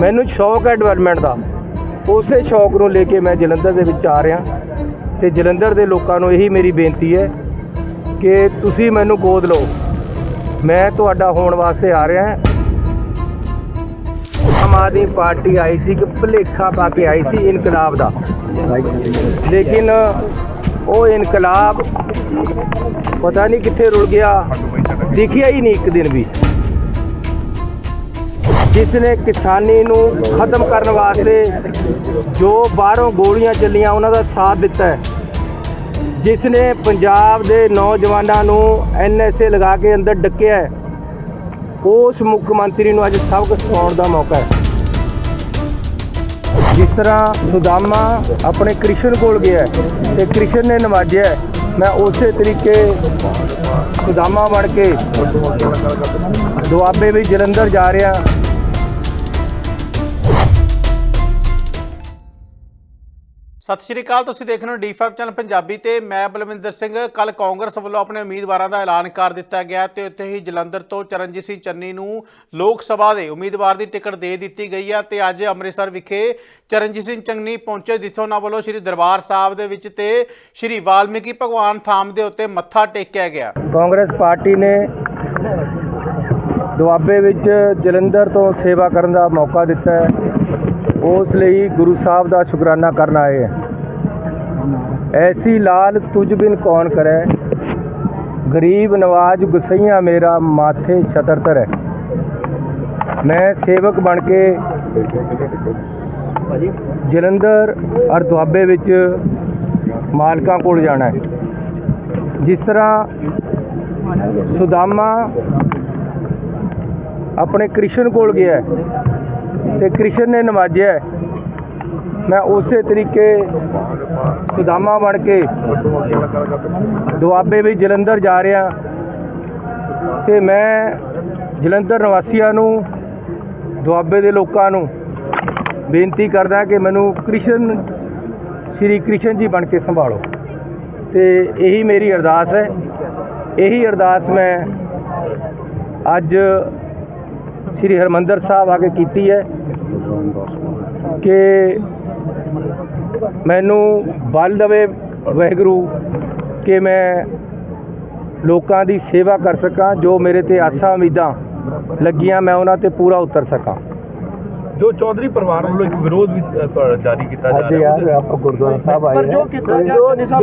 ਮੈਨੂੰ ਸ਼ੌਕ ਹੈ ਡਿਵੈਲਪਮੈਂਟ ਦਾ। ਉਸੇ ਸ਼ੌਕ ਨੂੰ ਲੈ ਕੇ ਮੈਂ ਜਲੰਧਰ ਦੇ ਵਿੱਚ ਆ ਰਿਹਾ। ਤੇ ਜਲੰਧਰ ਦੇ ਲੋਕਾਂ ਨੂੰ ਇਹੀ ਮੇਰੀ ਬੇਨਤੀ ਹੈ ਕਿ ਤੁਸੀਂ ਮੈਨੂੰ ਗੋਦ ਲਓ। ਮੈਂ ਤੁਹਾਡਾ ਹੋਣ ਵਾਸਤੇ ਆ ਰਿਹਾ ਆਮ ਆਦਮੀ ਪਾਰਟੀ ਆਈ ਸੀ ਕਿ ਭੁਲੇਖਾ ਪਾ ਕੇ ਆਈ ਸੀ ਇਨਕਲਾਬ ਦਾ। ਲੇਕਿਨ ਉਹ ਇਨਕਲਾਬ ਪਤਾ ਨਹੀਂ ਕਿੱਥੇ ਰੁਲ ਗਿਆ। ਦਿਖਿਆ ਹੀ ਨਹੀਂ ਇੱਕ ਦਿਨ ਵੀ। ਜਿਸ ਨੇ ਕਿਸਾਨੀ ਨੂੰ ਖਤਮ ਕਰਨ ਵਾਸਤੇ ਜੋ ਬਾਹਰੋਂ ਗੋਲੀਆਂ ਚੱਲੀਆਂ, ਉਹਨਾਂ ਦਾ ਸਾਥ ਦਿੱਤਾ ਹੈ। ਜਿਸ ਨੇ ਪੰਜਾਬ ਦੇ ਨੌਜਵਾਨਾਂ ਨੂੰ ਐਨਐਸਏ ਲਗਾ ਕੇ ਅੰਦਰ ਡੱਕਿਆ ਹੈ, ਉਸ ਮੁੱਖ ਮੰਤਰੀ ਨੂੰ ਅੱਜ ਸਬਕ ਸਿਖਾਉਣ ਦਾ ਮੌਕਾ ਹੈ। ਜਿਸ ਤਰ੍ਹਾਂ ਸੁਦਾਮਾ ਆਪਣੇ ਕ੍ਰਿਸ਼ਨ ਕੋਲ ਗਿਆ ਹੈ ਤੇ ਕ੍ਰਿਸ਼ਨ ਨੇ ਨਵਾਜਿਆ ਮੈਂ ਉਸੇ ਤਰੀਕੇ ਸੁਦਾਮਾ ਬਣ ਕੇ ਦੁਆਬੇ ਵਿੱਚ ਜਲੰਧਰ ਜਾ ਰਿਹਾ ਸਤਿ ਸ਼੍ਰੀ ਅਕਾਲ, ਤੁਸੀਂ ਦੇਖ ਰਹੇ ਹੋ ਡੀ5 ਚੈਨਲ ਪੰਜਾਬੀ ਤੇ ਮੈਂ ਬਲਵਿੰਦਰ ਸਿੰਘ। ਕੱਲ ਕਾਂਗਰਸ ਵੱਲੋਂ ਆਪਣੇ ਉਮੀਦਵਾਰਾਂ ਦਾ ਐਲਾਨ ਕਰ ਦਿੱਤਾ ਗਿਆ ਤੇ ਉੱਥੇ ਹੀ ਜਲੰਧਰ ਤੋਂ ਚਰਨਜੀਤ ਸਿੰਘ ਚੰਨੀ ਨੂੰ ਲੋਕ ਸਭਾ ਦੇ ਉਮੀਦਵਾਰ ਦੀ ਟਿਕਟ ਦੇ ਦਿੱਤੀ ਗਈ ਹੈ ਤੇ ਅੱਜ ਅੰਮ੍ਰਿਤਸਰ ਵਿਖੇ ਚਰਨਜੀਤ ਸਿੰਘ ਚੰਨੀ ਪਹੁੰਚੇ, ਜਿੱਥੇ ਉਹਨਾਂ ਵੱਲੋਂ ਸ੍ਰੀ ਦਰਬਾਰ ਸਾਹਿਬ ਦੇ ਵਿੱਚ ਤੇ ਸ੍ਰੀ ਵਾਲਮੀਕੀ ਭਗਵਾਨ ਥਾਮ ਦੇ ਉੱਤੇ ਮੱਥਾ ਟੇਕਿਆ ਗਿਆ। ਕਾਂਗਰਸ ਪਾਰਟੀ ਨੇ ਦੁਆਬੇ ਵਿੱਚ ਜਲੰਧਰ ਤੋਂ ਸੇਵਾ ਕਰਨ ਦਾ ਮੌਕਾ ਦਿੱਤਾ ਹੈ। ਉਸ ਲਈ ਗੁਰੂ ਸਾਹਿਬ ਦਾ ਸ਼ੁਕਰਾਨਾ ਕਰਨ ਆਏ ਹੈ। ਐਸੀ ਲਾਲ ਤੁਝ ਬਿਨ ਕੌਣ ਕਰੈ? ਗਰੀਬ ਨਵਾਜ ਗੁਸਈਆਂ ਮੇਰਾ ਮਾਥੇ ਛਤਰ ਹੈ ਮੈਂ ਸੇਵਕ ਬਣ ਕੇ ਜਲੰਧਰ ਔਰ ਦੁਆਬੇ ਵਿੱਚ ਮਾਲਕਾਂ ਕੋਲ ਜਾਣਾ ਹੈ। ਜਿਸ ਤਰ੍ਹਾਂ ਸੁਦਾਮਾ ਆਪਣੇ ਕ੍ਰਿਸ਼ਨ ਕੋਲ ਗਿਆ ਹੈ ਤੇ ਕ੍ਰਿਸ਼ਨ ਨੇ ਨਵਾਜਿਆ ਮੈਂ ਉਸੇ ਤਰੀਕੇ ਸੁਦਾਮਾ ਬਣ ਕੇ ਦੁਆਬੇ ਵਿੱਚ ਜਲੰਧਰ ਜਾ ਰਿਹਾ। ਤੇ ਮੈਂ ਜਲੰਧਰ ਨਿਵਾਸੀਆਂ ਨੂੰ, ਦੁਆਬੇ ਦੇ ਲੋਕਾਂ ਨੂੰ ਬੇਨਤੀ ਕਰਦਾ ਕਿ ਮੈਨੂੰ ਕ੍ਰਿਸ਼ਨ, ਸ਼੍ਰੀ ਕ੍ਰਿਸ਼ਨ ਜੀ ਬਣ ਕੇ ਸੰਭਾਲੋ। ਤੇ ਇਹੀ ਮੇਰੀ ਅਰਦਾਸ ਹੈ। ਇਹੀ ਅਰਦਾਸ ਮੈਂ ਅੱਜ ਸ੍ਰੀ ਹਰਮੰਦਰ ਸਾਹਿਬ ਆ ਕੇ ਕੀਤੀ ਹੈ ਕਿ ਮੈਨੂੰ ਬਲ ਦੇਵੇ ਵਾਹਿਗੁਰੂ ਕਿ ਮੈਂ ਲੋਕਾਂ ਦੀ ਸੇਵਾ ਕਰ ਸਕਾਂ, ਜੋ ਮੇਰੇ ਤੇ ਆਸਾਂ ਉਮੀਦਾਂ ਲੱਗੀਆਂ, ਮੈਂ ਉਹਨਾਂ ਤੇ ਪੂਰਾ ਉਤਰ ਸਕਾਂ। ਜੋ ਚੌਧਰੀ ਪਰਿਵਾਰ ਵੱਲੋਂ ਇੱਕ ਵਿਰੋਧ ਵੀ ਅ, ਜਾਰੀ ਕੀਤਾ ਜਾ ਅੱਜ ਰਿਹਾ ਯਾਰ ਆਪਾਂ ਗੁਰਦੁਆਰਾ ਸਾਹਿਬ ਆਏ ਪਰ ਜੋ ਹਾਂ ਕਿਸਾਨ-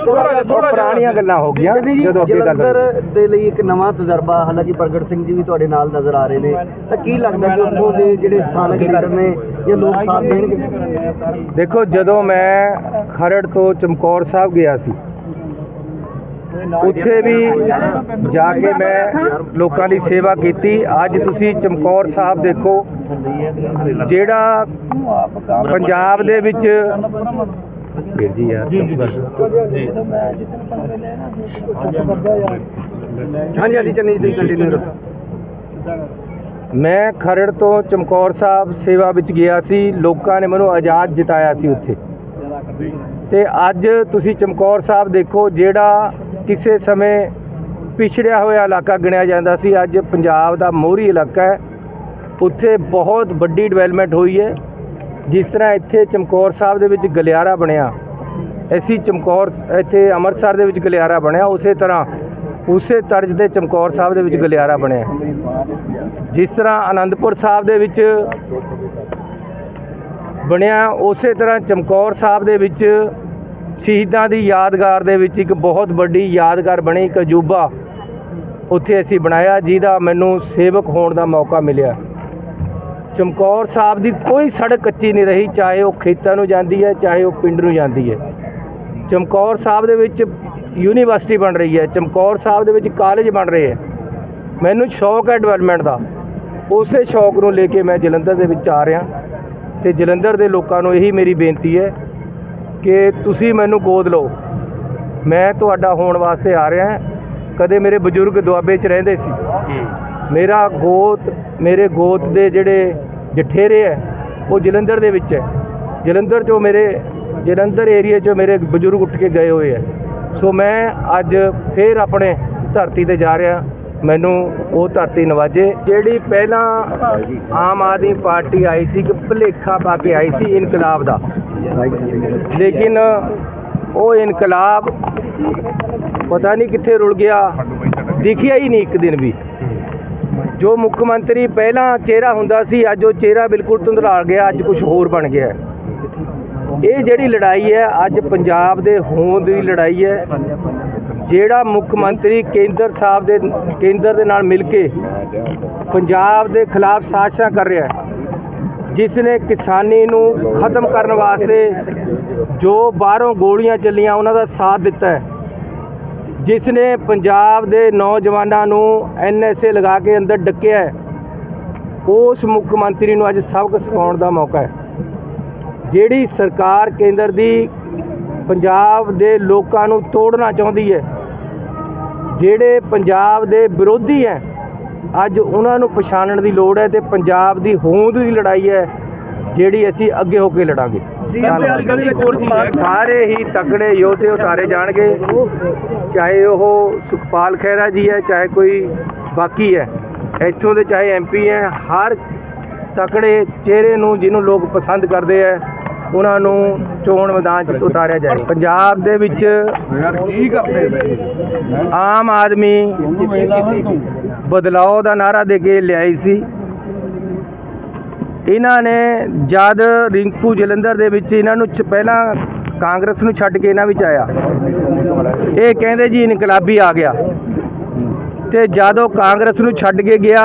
ਥੋੜ੍ਹਾ- ਥੋੜ੍ਹਾ ਪੁਰਾਣੀਆਂ ਗੱਲਾਂ ਹੋ ਗਈਆਂ ਜੀ ਜਦੋਂ ਅੱਗੇ ਗੱਲ ਹੋਈ। ਜਲੰਧਰ ਦੇ ਲਈ ਇੱਕ ਨਵਾਂ ਤਜਰਬਾ ਹਾਲਾਂਕਿ ਪ੍ਰਗਟ ਸਿੰਘ ਜੀ ਵੀ ਤੁਹਾਡੇ ਨਾਲ ਨਜ਼ਰ ਆ ਰਹੇ ਨੇ ਤਾਂ ਕੀ ਲੱਗਦਾ ਕਿ ਉੱਥੋਂ ਦੇ ਜਿਹੜੇ ਸਥਾਨਕ ਲੀਡਰ ਨੇ ਇਹ ਲੋਕ ਸਾਥ ਦੇਣਗੇ ਦੇਖੋ ਜਦੋਂ ਮੈਂ ਖਰੜ ਤੋਂ ਚਮਕੌਰ ਸਾਹਿਬ ਗਿਆ ਸੀ ਉੱਥੇ ਵੀ ਜਾ ਕੇ ਮੈਂ ਲੋਕਾਂ ਦੀ ਸੇਵਾ ਕੀਤੀ। ਅੱਜ ਤੁਸੀਂ ਚਮਕੌਰ ਸਾਹਿਬ ਦੇਖੋ ਜਿਹੜਾ ਪੰਜਾਬ ਦੇ ਵਿੱਚ ਵੀਰ ਜੀ ਯਾਰ ਹਾਂਜੀ ਹਾਂਜੀ ਚੰਨੀ ਜੀ ਕੰਟੀਨਿਊ ਰੱਖੋ ਮੈਂ ਖਰੜ ਤੋਂ ਚਮਕੌਰ ਸਾਹਿਬ ਸੇਵਾ ਵਿੱਚ ਗਿਆ ਸੀ। ਲੋਕਾਂ ਨੇ ਮੈਨੂੰ ਆਜ਼ਾਦ ਜਿਤਾਇਆ ਸੀ ਉੱਥੇ। ਤੇ ਅੱਜ ਤੁਸੀਂ ਚਮਕੌਰ ਸਾਹਿਬ ਦੇਖੋ ਜਿਹੜਾ ਕਿਸੇ ਸਮੇਂ ਪਿਛੜਿਆ ਹੋਇਆ ਇਲਾਕਾ ਗਿਣਿਆ ਜਾਂਦਾ ਸੀ। ਅੱਜ ਪੰਜਾਬ ਦਾ ਮੋਹਰੀ ਇਲਾਕਾ ਹੈ। ਉੱਥੇ ਬਹੁਤ ਵੱਡੀ ਡਿਵੈਲਪਮੈਂਟ ਹੋਈ ਹੈ। ਜਿਸ ਤਰ੍ਹਾਂ ਇੱਥੇ ਚਮਕੌਰ ਸਾਹਿਬ ਦੇ ਵਿੱਚ ਗਲਿਆਰਾ ਬਣਿਆ। ਐਸੀ ਚਮਕੌਰ, ਇੱਥੇ ਅੰਮ੍ਰਿਤਸਰ ਦੇ ਵਿੱਚ ਗਲਿਆਰਾ ਬਣਿਆ। ਉਸੇ ਤਰ੍ਹਾਂ ਉਸੇ ਤਰਜ਼ ਦੇ ਚਮਕੌਰ ਸਾਹਿਬ ਦੇ ਵਿੱਚ ਗਲਿਆਰਾ ਬਣਿਆ। ਜਿਸ ਤਰ੍ਹਾਂ ਆਨੰਦਪੁਰ ਸਾਹਿਬ ਦੇ ਵਿੱਚ ਬਣਿਆ, ਉਸੇ ਤਰ੍ਹਾਂ ਚਮਕੌਰ ਸਾਹਿਬ ਦੇ ਵਿੱਚ ਸ਼ਹੀਦਾਂ ਦੀ ਯਾਦਗਾਰ ਦੇ ਵਿੱਚ ਇੱਕ ਬਹੁਤ ਵੱਡੀ ਯਾਦਗਾਰ ਬਣੀ ਇੱਕ ਅਜੂਬਾ ਉੱਥੇ ਅਸੀਂ ਬਣਾਇਆ, ਜਿਹਦਾ ਮੈਨੂੰ ਸੇਵਕ ਹੋਣ ਦਾ ਮੌਕਾ ਮਿਲਿਆ। ਚਮਕੌਰ ਸਾਹਿਬ ਦੀ ਕੋਈ ਸੜਕ ਕੱਚੀ ਨਹੀਂ ਰਹੀ, ਚਾਹੇ ਉਹ ਖੇਤਾਂ ਨੂੰ ਜਾਂਦੀ ਹੈ, ਚਾਹੇ ਉਹ ਪਿੰਡ ਨੂੰ ਜਾਂਦੀ ਹੈ। ਚਮਕੌਰ ਸਾਹਿਬ ਦੇ ਵਿੱਚ ਯੂਨੀਵਰਸਿਟੀ ਬਣ ਰਹੀ ਹੈ, ਚਮਕੌਰ ਸਾਹਿਬ ਦੇ ਵਿੱਚ ਕਾਲਜ ਬਣ ਰਹੇ ਹੈ। ਮੈਨੂੰ ਸ਼ੌਕ ਹੈ ਡਿਵੈਲਪਮੈਂਟ ਦਾ। ਉਸੇ ਸ਼ੌਕ ਨੂੰ ਲੈ ਕੇ ਮੈਂ ਜਲੰਧਰ ਦੇ ਵਿੱਚ ਆ ਰਿਹਾ। ਤੇ ਜਲੰਧਰ ਦੇ ਲੋਕਾਂ ਨੂੰ ਇਹੀ ਮੇਰੀ ਬੇਨਤੀ ਹੈ ਕਿ ਤੁਸੀਂ ਮੈਨੂੰ ਗੋਦ ਲਓ। ਮੈਂ ਤੁਹਾਡਾ ਹੋਣ ਵਾਸਤੇ ਆ ਰਿਹਾ ਕਦੇ ਮੇਰੇ ਬਜ਼ੁਰਗ ਦੁਆਬੇ 'ਚ ਰਹਿੰਦੇ ਸੀ। ਮੇਰਾ ਗੋਤ ਮੇਰੇ ਗੋਤ ਦੇ ਜਿਹੜੇ ਜਠੇਰੇ ਹੈ ਉਹ ਜਲੰਧਰ ਦੇ ਵਿੱਚ ਹੈ। ਜਲੰਧਰ 'ਚੋਂ ਮੇਰੇ ਜਲੰਧਰ ਏਰੀਆ 'ਚੋਂ ਮੇਰੇ ਬਜ਼ੁਰਗ ਉੱਠ ਕੇ ਗਏ ਹੋਏ ਹੈ। ਸੋ ਮੈਂ ਅੱਜ ਫੇਰ ਆਪਣੇ ਧਰਤੀ ਤੇ ਜਾ ਰਿਹਾ। ਮੈਨੂੰ ਉਹ ਧਰਤੀ ਨਵਾਜੇ। ਜਿਹੜੀ ਪਹਿਲਾਂ ਆਮ ਆਦਮੀ ਪਾਰਟੀ ਆਈ ਸੀ ਕਿ ਭੁਲੇਖਾ ਪਾ ਕੇ ਆਈ ਸੀ ਇਨਕਲਾਬ ਦਾ। ਲੇਕਿਨ ਉਹ ਇਨਕਲਾਬ ਪਤਾ ਨਹੀਂ ਕਿੱਥੇ ਰੁਲ ਗਿਆ। ਦਿਖਿਆ ਹੀ ਨਹੀਂ ਇੱਕ ਦਿਨ ਵੀ। ਜੋ ਮੁੱਖ ਮੰਤਰੀ ਪਹਿਲਾਂ ਚਿਹਰਾ ਹੁੰਦਾ ਸੀ, ਅੱਜ ਉਹ ਚਿਹਰਾ ਬਿਲਕੁਲ ਧੁੰਦਲਾ ਗਿਆ, ਅੱਜ ਕੁਝ ਹੋਰ ਬਣ ਗਿਆ। ਇਹ ਜਿਹੜੀ ਲੜਾਈ ਹੈ, ਅੱਜ ਪੰਜਾਬ ਦੇ ਹੋਂਦ ਦੀ ਲੜਾਈ ਹੈ, ਜਿਹੜਾ ਮੁੱਖ ਮੰਤਰੀ ਕੇਂਦਰ ਸਾਹਿਬ ਦੇ, ਕੇਂਦਰ ਦੇ ਨਾਲ ਮਿਲ ਕੇ ਪੰਜਾਬ ਦੇ ਖਿਲਾਫ ਸਾਜ਼ਿਸ਼ਾਂ ਕਰ ਰਿਹਾ ਹੈ। ਜਿਸ ਨੇ ਕਿਸਾਨੀ ਨੂੰ ਖਤਮ ਕਰਨ ਵਾਸਤੇ ਜੋ ਬਾਹਰੋਂ ਗੋਲੀਆਂ ਚੱਲੀਆਂ, ਉਹਨਾਂ ਦਾ ਸਾਥ ਦਿੱਤਾ ਹੈ। ਜਿਸ ਨੇ ਪੰਜਾਬ ਦੇ ਨੌਜਵਾਨਾਂ ਨੂੰ ਐਨਐਸਏ ਲਗਾ ਕੇ ਅੰਦਰ ਡੱਕਿਆ ਹੈ, ਉਸ ਮੁੱਖ ਮੰਤਰੀ ਨੂੰ ਅੱਜ ਸਬਕ ਸਿਖਾਉਣ ਦਾ ਮੌਕਾ ਹੈ। ਜਿਹੜੀ ਸਰਕਾਰ ਕੇਂਦਰ ਦੀ ਪੰਜਾਬ ਦੇ ਲੋਕਾਂ ਨੂੰ ਤੋੜਨਾ ਚਾਹੁੰਦੀ ਹੈ, ਜਿਹੜੇ ਪੰਜਾਬ ਦੇ ਵਿਰੋਧੀ ਹੈ ਅੱਜ ਉਹਨਾਂ ਨੂੰ ਪਛਾਣਨ ਦੀ ਲੋੜ ਹੈ ਤੇ ਪੰਜਾਬ ਦੀ ਹੋਂਦ ਦੀ ਲੜਾਈ ਹੈ ਜਿਹੜੀ ਅਸੀਂ ਅੱਗੇ ਹੋ ਕੇ ਲੜਾਂਗੇ। ਸਾਰੇ ਹੀ ਤਕੜੇ ਯੋਧੇ ਉਤਾਰੇ ਜਾਣਗੇ। ਚਾਹੇ ਉਹ ਸੁਖਪਾਲ ਖਹਿਰਾ ਜੀ ਹੈ ਚਾਹੇ ਕੋਈ ਬਾਕੀ ਹੈ। ਇੱਥੋਂ ਦੇ ਚਾਹੇ ਐਮਪੀ ਹੈ ਹਰ ਤਕੜੇ ਚਿਹਰੇ ਨੂੰ ਜਿਹਨੂੰ ਲੋਕ ਪਸੰਦ ਕਰਦੇ ਹੈ ਉਹਨਾਂ ਨੂੰ ਚੋਣ ਮੈਦਾਨ 'ਚ ਉਤਾਰਿਆ ਜਾਏ। ਪੰਜਾਬ ਦੇ ਵਿੱਚ ਆਮ ਆਦਮੀ ਬਦਲਾਅ ਦਾ ਨਾਰਾ ਦੇ ਕੇ ਲਿਆਈ ਸੀ। ਇਹਨਾਂ ਨੇ ਜਦ ਰਿੰਕੂ ਜਲੰਧਰ ਦੇ ਵਿੱਚ ਇਹਨਾਂ ਨੂੰ ਪਹਿਲਾਂ ਕਾਂਗਰਸ ਨੂੰ ਛੱਡ ਕੇ ਇਹਨਾਂ ਵਿੱਚ ਆਇਆ। ਇਹ ਕਹਿੰਦੇ ਜੀ ਇਨਕਲਾਬੀ ਆ ਗਿਆ। ਤੇ ਜਦੋਂ ਕਾਂਗਰਸ ਨੂੰ ਛੱਡ ਕੇ ਗਿਆ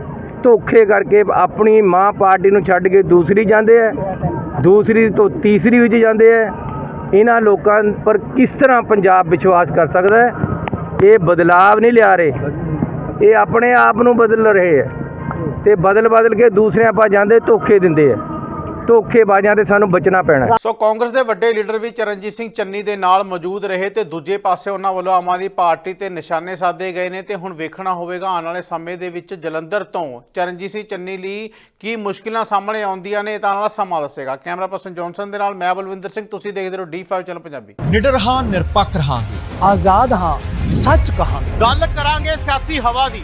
ਧੋਖੇ ਕਰਕੇ ਆਪਣੀ ਮਾਂ ਪਾਰਟੀ ਨੂੰ ਛੱਡ ਕੇ ਦੂਸਰੀ ਜਾਂਦੇ ਹੈ ਦੂਸਰੀ ਤੋਂ ਤੀਸਰੀ ਵਿੱਚ ਜਾਂਦੇ ਹੈ ਇਹਨਾਂ ਲੋਕਾਂ ਪਰ ਕਿਸ ਤਰ੍ਹਾਂ ਪੰਜਾਬ ਵਿਸ਼ਵਾਸ ਕਰ ਸਕਦਾ ਹੈ? ਇਹ ਬਦਲਾਵ ਨਹੀਂ ਲਿਆ ਰਹੇ। ਇਹ ਆਪਣੇ ਆਪ ਨੂੰ ਬਦਲ ਰਹੇ ਹੈ ਤੇ ਬਦਲ ਬਦਲ ਕੇ ਦੂਸਰਿਆਂ ਪਾ ਜਾਂਦੇ, ਧੋਖੇ ਦਿੰਦੇ ਹੈ ਧੋਖੇਬਾਜ਼ਾਂ ਤੇ ਸਾਨੂੰ ਬਚਣਾ ਪੈਣਾ ਸੋ ਕਾਂਗਰਸ ਦੇ ਵੱਡੇ ਲੀਡਰ ਵੀ ਚਰਨਜੀਤ ਸਿੰਘ ਚੰਨੀ ਦੇ ਨਾਲ ਮੌਜੂਦ ਰਹੇ ਤੇ ਦੂਜੇ ਪਾਸੇ ਉਹਨਾਂ ਵੱਲੋਂ ਆਮ ਆਦਮੀ ਪਾਰਟੀ ਤੇ ਨਿਸ਼ਾਨੇ ਸਾਧੇ ਗਏ ਨੇ ਤੇ ਹੁਣ ਵੇਖਣਾ ਹੋਵੇਗਾ ਆਉਣ ਵਾਲੇ ਸਮੇਂ ਦੇ ਵਿੱਚ ਜਲੰਧਰ ਤੋਂ ਚਰਨਜੀਤ ਸਿੰਘ ਚੰਨੀ ਲਈ ਕੀ ਮੁਸ਼ਕਿਲਾਂ ਸਾਹਮਣੇ ਆਉਂਦੀਆਂ ਨੇ ਤਾਂ ਵਾਲਾ ਸਮਾਂ ਦੱਸੇਗਾ। ਕੈਮਰਾ ਪਰਸਨ ਜੌਨਸਨ ਦੇ ਨਾਲ ਮੈਂ ਬਲਵਿੰਦਰ ਸਿੰਘ ਤੁਸੀਂ ਦੇਖਦੇ ਰਹੋ D5 ਚੈਨਲ ਪੰਜਾਬੀ। ਨਿਡਰ ਹਾਂ ਨਿਰਪੱਖ ਰਹਾਂਗੇ। ਆਜ਼ਾਦ ਹਾਂ ਸੱਚ ਕਹਾਂਗੇ। ਗੱਲ ਕਰਾਂਗੇ ਸਿਆਸੀ ਹਵਾ ਦੀ।